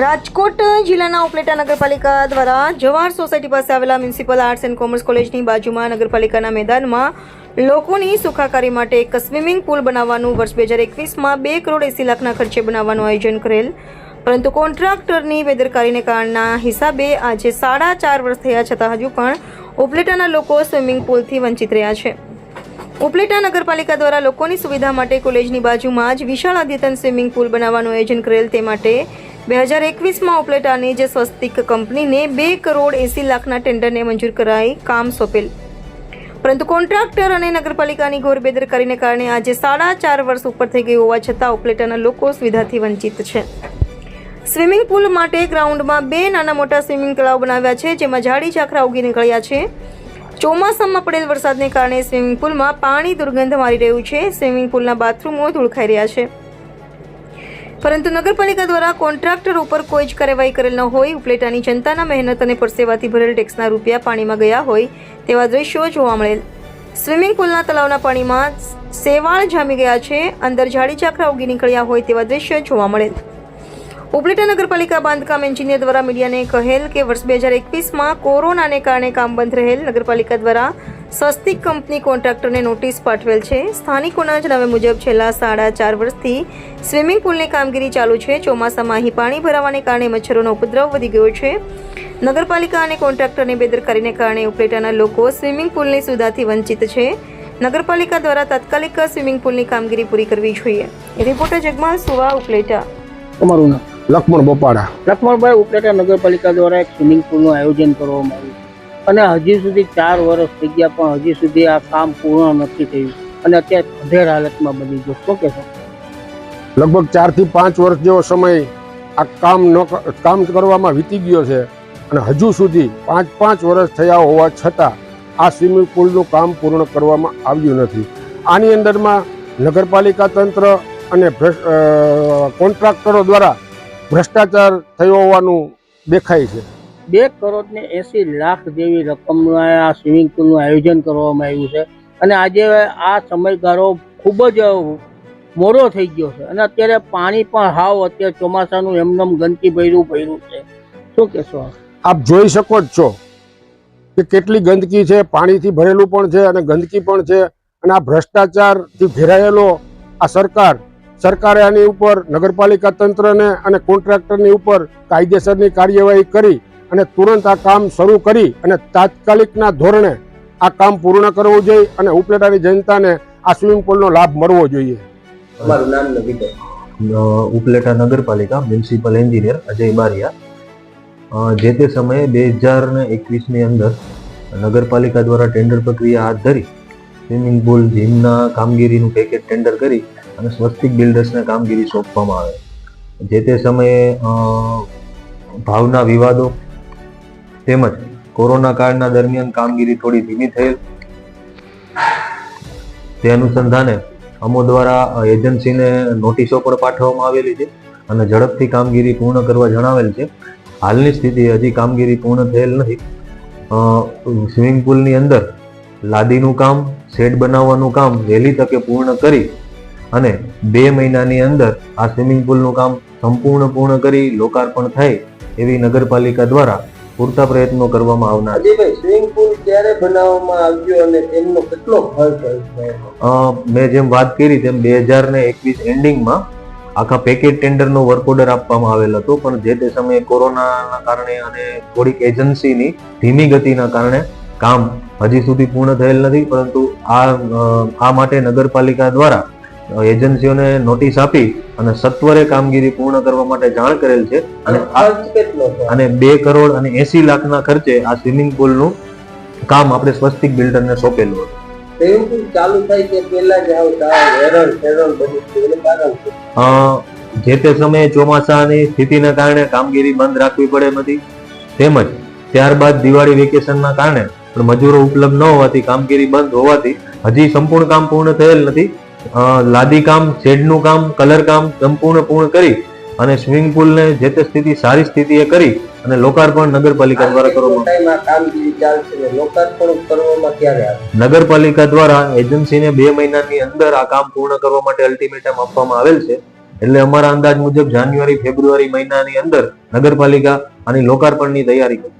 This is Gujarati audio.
રાજકોટ જિલ્લાના ઉપલેટા નગરપાલિકા દ્વારા જવાહર સોસાયટી પાસે આવેલા મ્યુનિસિપલ આર્ટ્સ એન્ડ કોમર્સ કોલેજની બાજુમાં નગરપાલિકાના મેદાનમાં લોકોની સુખાકારી માટે એક સ્વિમિંગ પુલ બનાવવાનું વર્ષ બે હજાર એકવીસમાં બે કરોડ એંસી લાખના ખર્ચે બનાવવાનું આયોજન કરેલ. પરંતુ કોન્ટ્રાક્ટરની બેદરકારીને કારણના હિસાબે આજે સાડા ચાર વર્ષ થયા છતાં હજુ પણ ઉપલેટાના લોકો સ્વિમિંગ પુલથી વંચિત રહ્યા છે. ઉપલેટા નગરપાલિકા દ્વારા લોકોની સુવિધા માટે કોલેજની બાજુમાં જ વિશાળ અદ્યતન સ્વિમિંગ પુલ બનાવવાનું આયોજન કરેલ તે માટે બે હજાર એકવીસમાં ઉપલેટાની જે સ્વસ્તિક કંપનીને બે કરોડ એંસી લાખના ટેન્ડરને મંજૂર કરાઈ કામ સોંપેલ. પરંતુ કોન્ટ્રાક્ટર અને નગરપાલિકાની ઘોર બેદરકારીને કારણે આજે સાડા ચાર વર્ષ ઉપર થઈ ગઈ હોવા છતાં ઓપલેટાના લોકો સુવિધાથી વંચિત છે. સ્વિમિંગ પુલ માટે ગ્રાઉન્ડમાં બે નાના મોટા સ્વિમિંગ તળાવ બનાવ્યા છે, જેમાં ઝાડી ઝાખરા ઉગી નીકળ્યા છે. ચોમાસામાં પડેલ વરસાદને કારણે સ્વિમિંગ પુલમાં પાણી દુર્ગંધ મારી રહ્યું છે. સ્વિમિંગ પુલના બાથરૂમો ધૂળખાઈ રહ્યા છે. પરંતુ નગરપાલિકા દ્વારા કોન્ટ્રાક્ટર ઉપર કોઈ જ કાર્યવાહી કરેલ ન હોય, ઉપલેટાની જનતાના મહેનત અને પરસેવાથી ભરેલ ટેક્સના રૂપિયા પાણીમાં ગયા હોય તેવા દ્રશ્યો જોવા મળેલ. સ્વિમિંગ પુલના તળાવના પાણીમાં સેવાળ જામી ગયા છે, અંદર ઝાડી ઝાખરા ઉગી નીકળ્યા હોય તેવા દ્રશ્યો જોવા મળેલ. ઉપલેટા નગરપાલિકા બાંધકામ એન્જિનિયર દ્વારા મીડિયાને કહેલ કે વર્ષ બે હજાર એકવીસમાં કોરોનાને કારણે કામ બંધ રહેલ નગરપાલિકા દ્વારા સ્વસ્તિક કંપની કોન્ટ્રાક્ટરને નોટિસ પાઠવેલ છે. સ્થાનિકોના જણાવ્યા મુજબ, છેલ્લા સાડા ચાર વર્ષથી સ્વિમિંગ પુલની કામગીરી ચાલુ છે. ચોમાસામાં અહીં પાણી ભરાવાને કારણે મચ્છરોનો ઉપદ્રવ વધી ગયો છે. નગરપાલિકા અને કોન્ટ્રાક્ટરની બેદરકારીને કારણે ઉપલેટાના લોકો સ્વિમિંગ પુલની સુવિધાથી વંચિત છે. નગરપાલિકા દ્વારા તાત્કાલિક સ્વિમિંગ પુલની કામગીરી પૂરી કરવી જોઈએ. રિપોર્ટર જગમાલ સુવા ઉપલેટા. તમારું લક્ષ્મણ બોપાડા. લક્ષ્મણભાઈ ઉપલેટા નગરપાલિકા દ્વારા એક સ્વિમિંગ પુલનું આયોજન કરવામાં આવ્યું અને હજી સુધી ચાર વર્ષ થઈ ગયા પણ હજી સુધી આ કામ પૂર્ણ નથી થયું. અને અત્યારે અધેર હાલતમાં બની ગયું. શું કહેશો? લગભગ ચારથી પાંચ વર્ષ જેવો સમય આ કામ ન કામ કરવામાં વીતી ગયો છે. અને હજુ સુધી પાંચ પાંચ વર્ષ થયા હોવા છતાં આ સ્વિમિંગ પુલનું કામ પૂર્ણ કરવામાં આવ્યું નથી. આની અંદરમાં નગરપાલિકા તંત્ર અને કોન્ટ્રાક્ટરો દ્વારા ભ્રષ્ટાચાર થયો હોવાનું દેખાય છે. બે કરોડ ને એસી લાખ જેવી રકમનું આ સ્વિમિંગ પુલનું આયોજન કરવામાં આવ્યું છે. અને આજે આ સમયગાળો ખૂબ જ મોડો થઈ ગયો છે. અને અત્યારે પાણી પણ હાવ અત્યારે ચોમાસાનું એમનેમ ગંદકી ભર્યું ભર્યું છે. શું કહેશો આપ? જોઈ શકો જ છો કે કેટલી ગંદકી છે પાણીથી ભરેલું પણ છે અને ગંદકી પણ છે. અને આ ભ્રષ્ટાચારથી ઘેરાયેલો આ સરકાર સરકારે આની ઉપર નગરપાલિકા તંત્રને અને કોન્ટ્રાક્ટરની ઉપર કાયદેસરની કાર્યવાહી કરી અને તુરંત આ કામ શરૂ કરી અને તાત્કાલિકના ધોરણે આ કામ પૂર્ણ કરવું જોઈએ અને ઉપલેટાની જનતાને આ સ્વિમિંગ પુલનો લાભ મળવો જોઈએ. મારું નામ ઉપલેટા નગરપાલિકા મ્યુનિસિપલ એન્જિનિયર અજય બારિયા. જે તે સમયે બે હજાર ને એકવીસની અંદર નગરપાલિકા દ્વારા ટેન્ડર પ્રક્રિયા હાથ ધરી. સ્વિમિંગ પુલ જીમના કામગીરીનું પેકેજ ટેન્ડર કરી અને સ્વસ્તિક બિલ્ડર્સને કામગીરી સોંપવામાં આવે. જે તે સમયે ભાવના વિવાદો તેમજ કોરોના કાળના દરમિયાન કામગીરી થોડી ધીમી થયેલ, તે અનુસંધાને અમો દ્વારા એજન્સીને નોટિસો પણ પાઠવવામાં આવેલી છે અને ઝડપથી કામગીરી પૂર્ણ કરવા જણાવેલ છે. હાલની સ્થિતિ હજી કામગીરી પૂર્ણ થયેલ નથી. સ્વિમિંગ પુલની અંદર લાદીનું કામ, શેડ બનાવવાનું કામ વહેલી તકે પૂર્ણ કરી અને બે મહિનાની અંદર આ સ્વિમિંગ પુલનું કામ સંપૂર્ણ પૂર્ણ કરી લોકાર્પણ થાય એવી નગરપાલિકા દ્વારા પૂરતા પ્રયત્નો કરવામાં આવનાર છે. સ્વિમિંગ પુલ ક્યારે બનાવવામાં આવ્યો અને એમનો કેટલો ખર્ચ મેં જેમ વાત કરી તેમ બે હજાર ને એકવીસ એન્ડિંગમાં આખા પેકેજ ટેન્ડરનો વર્ક ઓર્ડર આપવામાં આવેલ હતો પણ જે તે સમયે કોરોનાના કારણે અને થોડીક એજન્સીની ધીમી ગતિના કારણે કામ હજી સુધી પૂર્ણ થયેલ નથી પરંતુ આ આ માટે નગરપાલિકા દ્વારા એજન્સીઓને નોટિસ આપી અને સત્વરે કામગીરી પૂર્ણ કરવા માટે જાણ કરેલ છે. અને અને બે કરોડ અને એસી લાખના ખર્ચે આ સ્વિમિંગ પુલનું કામ આપણે સ્વસ્તિક બિલ્ડરને સોંપેલું હતું. ચાલુ થાય તે પહેલા જ તે સમયે ચોમાસાની સ્થિતિને કારણે કામગીરી બંધ રાખવી પડે નથી તેમજ ત્યારબાદ દિવાળી વેકેશનના કારણે પણ મજૂરો ઉપલબ્ધ ન હોવાથી કામગીરી બંધ હોવાથી હજી સંપૂર્ણ કામ પૂર્ણ થયેલ નથી. લાદી કામ શેડનું કામ કલર કામ સંપૂર્ણ પૂર્ણ કરી અને સ્વિમિંગ પુલને જે તે સ્થિતિ સારી સ્થિતિએ કરી અને લોકાર્પણ નગરપાલિકા દ્વારા કરવામાં નગરપાલિકા દ્વારા એજન્સીને બે મહિનાની અંદર આ કામ પૂર્ણ કરવા માટે અલ્ટિમેટમ આપવામાં આવેલ છે. એટલે અમારા અંદાજ મુજબ જાન્યુઆરી ફેબ્રુઆરી મહિનાની અંદર નગરપાલિકા આની લોકાર્પણની તૈયારી કરશે.